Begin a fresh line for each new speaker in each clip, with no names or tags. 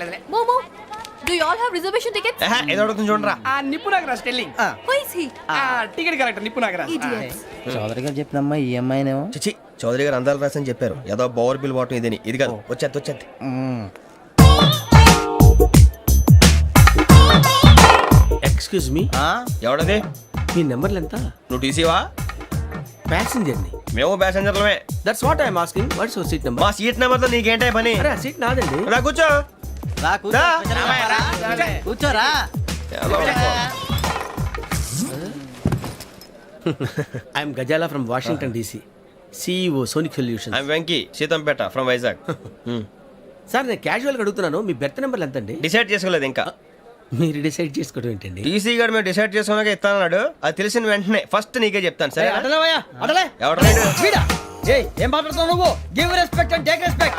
పర్లేదులే.
you all have reservation tickets?
ఏహే, ఏదో అడుగుతుంది చూడరా.
ఆ నిప్పు Nagaraj telling
Who is he?
ఆ టికెట్ నిప్పు నాగరాజ్.
Idiots.
చౌదరి గారు చెప్పినమ్మా ఈ అమ్మాయినేమో
చిచి చౌదరి గారు అందాలు రాసని చెప్పారు. ఏదో బోర్ బిల్ వాటం ఇదని. ఇది కాదు. వచ్చేది వచ్చేది.
Excuse me
ఎవడది?
మీ నెంబర్లు ఎంత?
నువ్వు టీసీవా?
ప్యాసింజర్ని
మేము ప్యాసెంజర్లమే
that's what I'm asking what's your seat number
మా సీట్ నెంబర్తో నీకేంటే పని?
అరే ఆ సీట్ నాదండి.
రా కూర్చో.
రా కూర్చో.
రా.
కూర్చోరా
I'm Ghazala from Washington DC CEO Sonic solution
I'm Venky Seethampeta from Vizag
sir నేను క్యాజువల్గా అడుగుతున్నాను. మీ బెర్త్ నెంబర్లు ఎంత అండి?
డిసైడ్ చేసుకోలేదు ఇంకా.
మీరు డిసైడ్ చేసుకోవడం ఏంటండి?
టీసీ గారు మేము డిసైడ్ చేసుకున్నాక ఇస్తానన్నాడు. అది తెలిసిన వెంటనే ఫస్ట్ నీకే చెప్తాను సరే ఎవడ
ఏయ్ ఏం మాట్లాడుతున్నావు నువ్వు? Give respect and take respect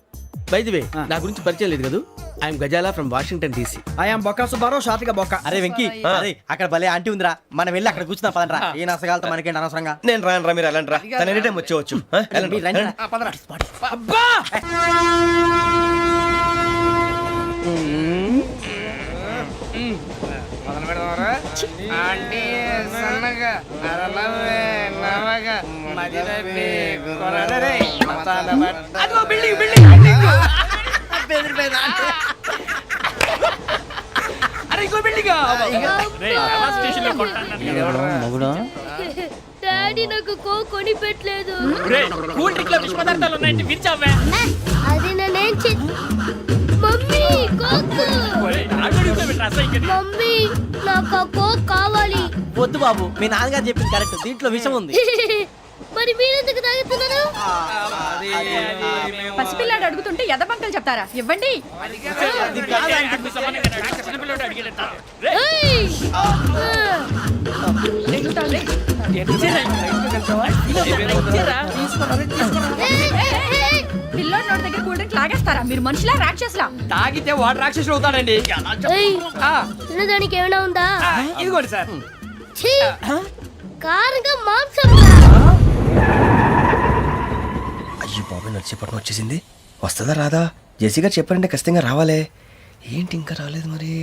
వే నా గురించి పరిచయం లేదు కదా? I'm Ghazala from Washington DC
I'm Bokka Subbarao షార్ట్గా బొక్క
అరే వెంకీ అరే అక్కడ భలే ఆంటీ ఉందిరా. మనం వెళ్ళి అక్కడ కూర్చున్నా పదనరా ఏ నసగాలతో మనకేంటి అనవసరంగా?
నేను రాను రా మీరు రా తన ఎనీ టైం వచ్చేవచ్చు.
అబ్బా!
మొదలు పెడదామరా. ఆంటీ సన్నగా. అరలవే నవగా మది తప్పి కొరడరే మతాల బట్ట అదిగో బిల్డింగ్ బిల్డింగ్ బిల్డింగ్. అరే ఇంకో బిల్డింగ్.
మగుడు?
డాడీ నాకు కో కొని పెట్టలేదు
కూల్ డ్రింక్లో విష పదార్థాలు ఉన్నాయంటే విరిచావే.
అది నేనేం చే మమ్మీ కోక్. మమ్మీ నాకు ఆ కోక్ కావాలి.
వద్దు బాబు మీ నాన్నగారు చెప్పింది కరెక్ట్ దీంట్లో విషయం ఉంది.
మరి మీరెందుకు తాగుతున్నారు?
పసిపిల్లాడు అడుగుతుంటే ఎదబంకలు చెప్తారా? ఇవ్వండి.
ఏయ్! ఆ! ఏయ్, ఏయ్!
పిల్లోడి నోటి దగ్గర కూల్ డ్రింక్ లాగేస్తారా? మీరు మనుషులా రాక్షసులా?
తాగితే వాడు రాక్షసుడు అవుతాడండి.
ఏయ్!
ఆ,
తినడానికి ఏమైనా ఉందా?
ఆ, ఇదిగోండి సార్.
ఛీ! కారంగా మాంసం
అయ్యో బాబాయ్ నడిచేపట్నం వచ్చేసింది. వస్తుందా రాదా? జెసి గారు చెప్పారంటే ఖచ్చితంగా రావాలే. ఏంటి ఇంకా రాలేదు మరి?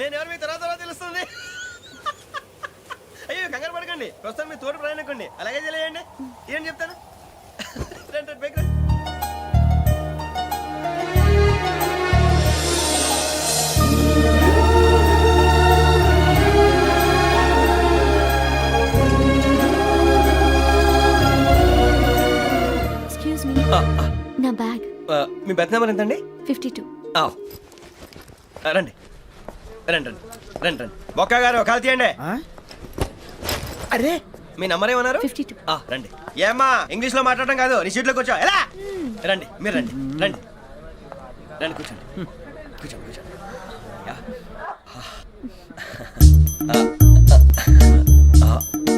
నేను ఎవరు మీ తర్వాత తర్వాత తెలుస్తుంది? అయ్యో కంగారు పడకండి. ప్రస్తుతం మీ తోటి ప్రయాణకండి అలాగే తెలియండి. ఏం చెప్తాను? రండి, రండి.
ఎక్స్క్యూజ్ మీ నా బ్యాగ్.
మీ బెత్ నెంబర్ ఎంతండి?
Fifty two.
రండి. రండి రండి రండి రండి. బొక్క గారు కాల్ తీయండి. అరే! మీ నంబర్ ఏమన్నారు?
Fifty two.
ఆ, రండి. ఏమ్మా ఇంగ్లీష్లో మాట్లాడడం కాదు నీ సీట్లో కూర్చో ఎలా? రండి మీరు రండి రండి. రండి కూర్చోండి. కూర్చోండి కూర్చోండి. యా. ఆ, ఆ, ఆ,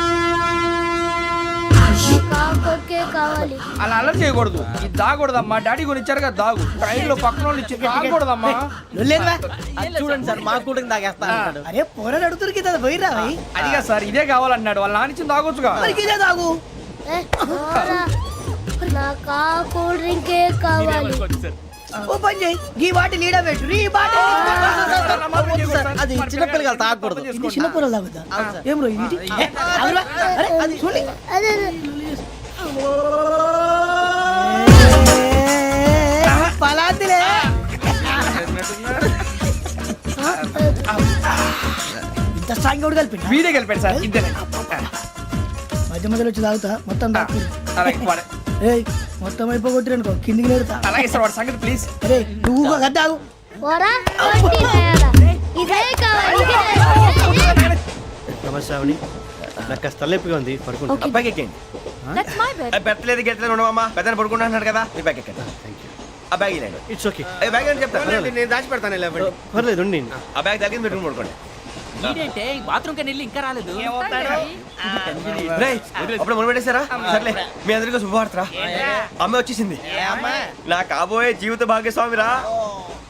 అలా అలర్ చేయకూడదు. ఇది దాగకూడదమ్మా. డాడీ కొని ఇచ్చారు కదా దాగు. ట్రైన్లో పక్కన వాళ్ళు ఇచ్చి దాగకూడదమ్మా.
చూడండి సార్ మా కూడా అంటాడు.
అరే పోరాడు అడుగుతారు కదా పోయిరా
అదిగా సార్ ఇదే కావాలన్నాడు. వాళ్ళ తాగొచ్చుగా
మరి ఇదే ఓ పని చేయి. ఈ బాటి లీడ పెట్టు. ఈ బాటి
అది చిన్నపిల్లలు తాగకూడదు.
చిన్న పొరలు తాగుతా. ఏం రో ఇది? ఏ, ఆగురా. అరే, అది చూడండి
అదే.
పలాంతిలే ఇంత స్ట్రాంగ్ కూడా కలిపి
వీడే గెలిపాడు సార్ ఇద్దరే
మధ్య మధ్యలో వచ్చి తాగుతా మొత్తం ఏయ్ మొత్తం అయిపోగొట్టి అనుకో కిందికి నేడుతా
అలాగే సార్ వాడు సంగతి ప్లీజ్
అరే నువ్వు కదా తాగు.
పోరా వడ్డీ తయారా ఇదే కావాలి. ఇదే
నమస్తే నాకు కాస్త తలెప్పిగా ఉంది పడుకుంటా
బ్యాగ్ ఎక్కండి
దట్స్ మై బెడ్
ఏ, పెట్టలేదు గెట్టలేదు ఉండవమ్మా. పెద్దని పడుకుంటున్నాడు కదా మీ బ్యాగ్ ఎక్కండి. ఆ బ్యాగ్ ఇలాండి.
ఇట్స్ ఓకే
ఏ బ్యాగ్ అని చెప్తాను
నేను దాచి పెడతాను లేవండి పర్లేదు ఉండి
ఆ బ్యాగ్ తగ్గింది మీరు పడుకోండి. రేయ్, అప్పుడు మొదలు పెట్టేశారా? సర్లే మీ అందరికీ శుభవార్తరా అమ్మ వచ్చేసింది. నా కాబోయే జీవిత భాగ్యస్వామిరా.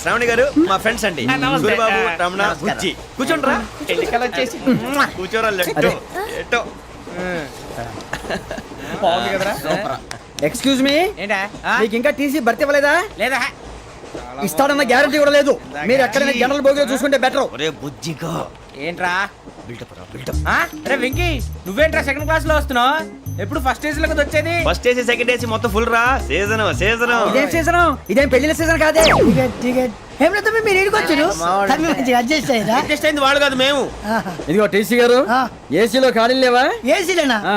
శ్రావణి గారు మా ఫ్రెండ్స్ అండి.
ఆ,
రమణ బుజ్జి. కూర్చోండి రా
ఎన్నికలు వచ్చేసి.
కూర్చోరా లెట్టో. ఎట్టో.
బాగుంది కదరా?
ఎక్స్క్యూజ్ మీ
ఏంటా?
మీకు ఇంకా టీసీ భర్తీ ఇవ్వలేదా?
లేదా?
ఇస్తాడన్న గ్యారంటీ కూడా లేదు. మీరు ఎక్కడైనా జనరల్ బోగిలో చూసుకుంటే బెటర్
ఒరే బుజ్జిగా.
ఏంట్రా?
బిల్డప్ రా బిల్డప్
ఆ? అరే వెంకీ నువ్వేంట్రా సెకండ్ క్లాస్లో వస్తున్నావు? ఎప్పుడు ఫస్ట్ ఏజ్లో వచ్చేది?
ఫస్ట్ ఏసీ సెకండ్ ఏసీ మొత్తం ఫుల్ రా. సీజన్ సీజన్
ఇదేం సీజన్ ఇదేం పెళ్ళిన సీజన్ కాదే?
ఏమిటో మీరు ఇడికి వచ్చారు. అడ్జస్ట్ అయ్యారా?
అడ్జస్ట్ అయింది వాళ్ళు కాదు మేము.
ఇదిగో టీసీ గారు
ఆ.
ఏసీలో ఖాళీ లేవా?
ఏసీలేనా?
ఆ.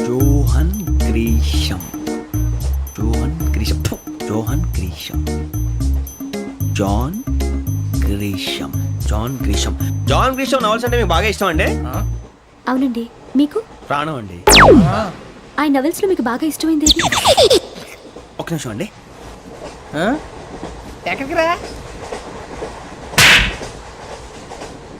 జోహన్ గ్రీషం జోహన్ గ్రీషం ఫు, Johan Grisham John Grisham John Grisham John Grisham novels అంటే మీకు బాగా ఇష్టం అండి
అవునండి. మీకు?
ప్రాణం అండి.
ఆ? నవెల్స్లో మీకు బాగా ఇష్టమైంది ఏది?
ఒక నిమిషం అండి.
ఎక్కడికి రా?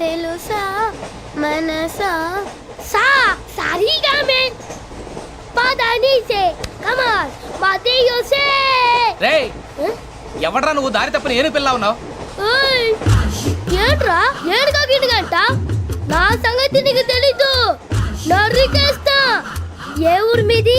తెలుసా? మనసా? సా సారీగా మే. పదని సే కమాన్ మదియో సే.
రే ఎవడ్రా నువ్వు దారి తప్పని ఏను పిల్ల ఉన్నావు?
ఏంట్రా? ఏడుగా గిడుగంట నా సంగతి నీకు తెలీదు. నరికేస్తా ఏ ఊరు మీది?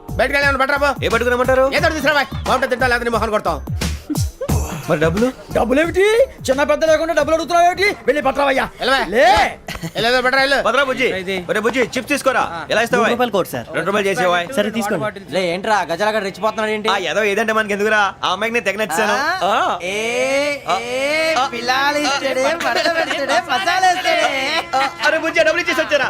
బయటకు వెళ్ళాను బట్రాబో
ఏ పట్టుకురమ్మంటారు
ఏదో తీసుకురా తింటా లేదా నీ మొహాన్ని కొడతాం.
మరి డబ్బులు?
డబ్బులు ఏమిటి చిన్న పెద్ద లేకుండా డబ్బులు అడుగుతున్నావు ఏమిటి వెళ్ళి పట్టరావయ్యా
వెళ్ళవా?
లే.
వెళ్ళేదో బట్రా వెళ్ళు.
భద్రా బుజ్జి. ఒరే బుజ్జి చిప్స్ తీసుకోరా? ఎలా ఇస్తావా
మూడు రూపాయలు కోట్ సార్.
రెండు రూపాయలు చేసేవా
సరే తీసుకోండి. లే ఏంట్రా? గజాల రెచ్చిపోతున్నాడు ఏంటి?
ఆ ఏదో ఏదంటే మనకి ఎందుకురా? ఆ అమ్మాయికి నేను తెగ నచ్చాను ఆ. ఆ, అరే బుజ్జి డబ్బులు ఇచ్చేసి వచ్చారా?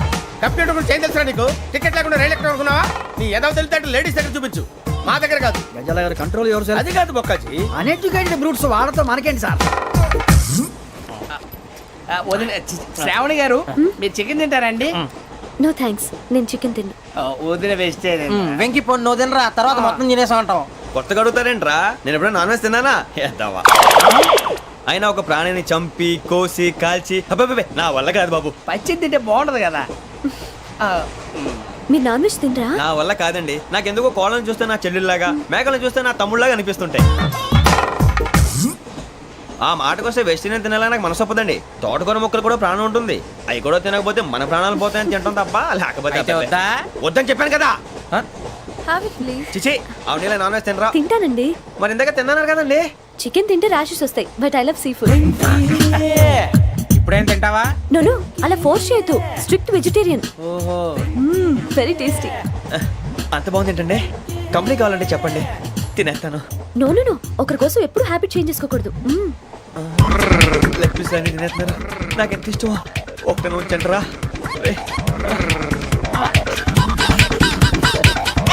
కంప్యూటర్ గురించి ఏం తెలుసా నీకు? టికెట్ లేకుండా రైలు ఎక్కడ అనుకున్నావా? నీ ఏదో తెలితే లేడీస్ దగ్గర చూపించు. మా దగ్గర కాదు.
గజాల గారు కంట్రోల్ ఎవరు సార్?
అది కాదు బొక్కాజీ.
అన్ఎడ్యుకేటెడ్ బ్రూట్స్ వాడతో మనకేంటి సార్?
వదిన శ్రావణి గారు మీరు చికెన్ తింటారండి?
నో థ్యాంక్స్ నేను చికెన్ తిన్ను.
వదిన వేస్తే
వెంకి పొన్ను నువ్వు తినరా తర్వాత మొత్తం తినేసా ఉంటాం
కొత్తగా అడుగుతారేంట్రా? నేను ఎప్పుడైనా నాన్ వెజ్ తిన్నానా ఎద్దావా అయినా ఒక ప్రాణిని చంపి కోసి కాల్చి. అబ్బబ్బబ్బే, నా వల్ల కాదు బాబు.
పచ్చి తింటే బాగుంటది కదా. ఆ,
మీరు నాన్ వెజ్ తినరా
నా వల్ల కాదండి. నాకెందుకో కోళ్ళని చూస్తే నా చెల్లెళ్ళలాగా మేకలను చూస్తే నా తమ్ముళ్ళలాగా అనిపిస్తుంటాయి. ఆ మాటకొస్తే వెస్టిరియన్ తినాలని నాకు మనసు ఒప్పదండి. తోటకూర మొక్కలు కూడా ప్రాణం ఉంటుంది. అవి కూడా తినకపోతే మన ప్రాణాలు పోతాయని తింటాం తప్ప లేకపోతే
అయితే
అబ్బబ్బే.
వద్దా?
వద్దని చెప్పాను కదా.
హ్యావ్ ఇట్ ప్లీజ్
చిచి అవునీ నాన్ వెజ్ తినరా?
తింటానండి.
మరి ఇందాక తిన్నాను కదండి
చికెన్ తింటే ర్యాషెస్ వస్తాయి but I love sea food
ఇప్పుడేం తింటావా?
నోను అలా ఫోర్స్ చేయొద్దు. స్ట్రిక్ట్ వెజిటేరియన్
ఓహో.
వెరీ టేస్టీ
అంత బాగుంది ఏంటండి? కంపెనీ కావాలంటే చెప్పండి. తినేస్తాను.
నో నో నో ఒకరి కోసం ఎప్పుడు హ్యాబిట్ చేంజ్ చేసుకోకూడదు.
లెగ్ పీస్ అన్ని తినేస్తున్నారు. నాకు ఎంత ఇష్టమా ఒక్క ఉంచండిరా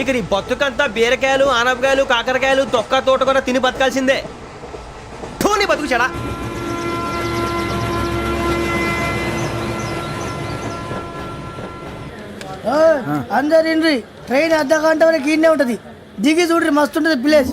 ఇక నీ బతుకంతా బీరకాయలు ఆనపకాయలు కాకరకాయలు తొక్క తోట కూడా తిని బతకాల్సిందే. థూ, బతుకు చెడా.
అందరు ఇండ్రి ట్రైన్ అర్ధ గంట వరకు ఇండే ఉంటది. దిగి చూడ్రి మస్తు ఉంటది ప్లేస్.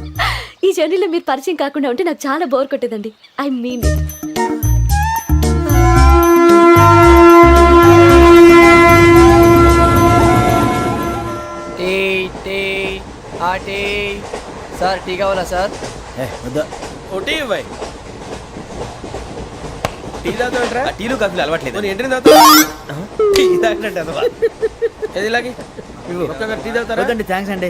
ఈ జర్నీలో మీరు పరిచయం కాకుండా ఉంటే నాకు చాలా bore కొట్టేదండి. I mean it.
Tea tea ఆ టీ. సార్ టీ కావాలా సార్?
ఏ, వద్దా.
టీ తాగుతావేంట్రా?
ఆ టీలు కాఫీలు అలవాట్లేదు
ఎంట్రీ తాగుతావా?
టీ తాగినట్టు అదవా.
ఏది ఇలాగే? టీ తాగుతారా?
థ్యాంక్స్ అండి.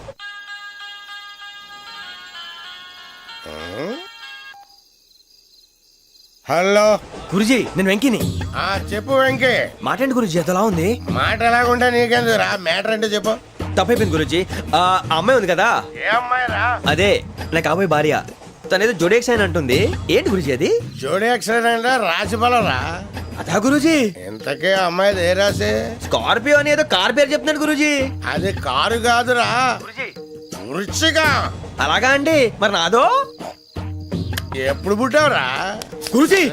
హలో.
గురుజీ నేను వెంకిని.
ఆ చెప్పు వెంకీ.
మాట్లాడండి గురుజీ ఎంతలా ఉంది
మాట ఎలాగుంటే నీకెందుకు రా మ్యాటర్ అంటే చెప్పు.
తప్పైపోయింది గురుజీ. ఆ ఆ అమ్మాయి ఉంది కదా?
ఏ అమ్మాయి రా
అదే నా కాబోయే భార్య. తనేదో జోడేక్స్ అని అంటుంది. ఏంటి గురుజీ అది?
జోడి యాక్సిడెంట్ రాసి రా
అదా గురుజీ.
ఇంతకే అమ్మాయి ఏ రాసి
స్కార్పియో అని ఏదో కార్ పేరు చెప్తున్నాడు గురుజీ.
అది కారు కాదురా. వృచ్చిక.
అలాగా అండి. మరి నాదో?
ఎప్పుడు పుట్టావురా?
గురుజీ!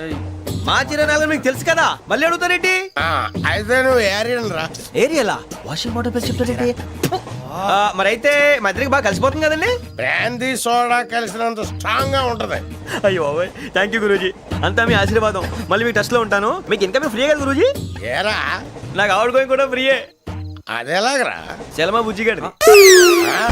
మా చిరనాలు మీకు తెలుసు కదా? మళ్ళీ అడుగుతారేంటి
ఆ, అయితే నువ్వు ఏరియన్ రా.
ఏరియలా? వాషింగ్ వాటర్ పేరు చెప్తారేంటి మరి అయితే మా ఇద్దరికి బాగా కలిసిపోతుంది కదండి?
బ్రాందీ సోడా కలిసినంత స్ట్రాంగ్గా ఉంటది.
అయ్యో థ్యాంక్ యూ గురూజీ. అంతా మీ ఆశీర్వాదం. మళ్ళీ మీకు టచ్లో ఉంటాను. మీకు ఇంకా ఫ్రీ కదా గురూజీ?
ఏరా?
నాకు ఆవిడ కూడా ఫ్రీయే
అదెలాగరా?
చలమా బుజ్జి గారిది
ఆ?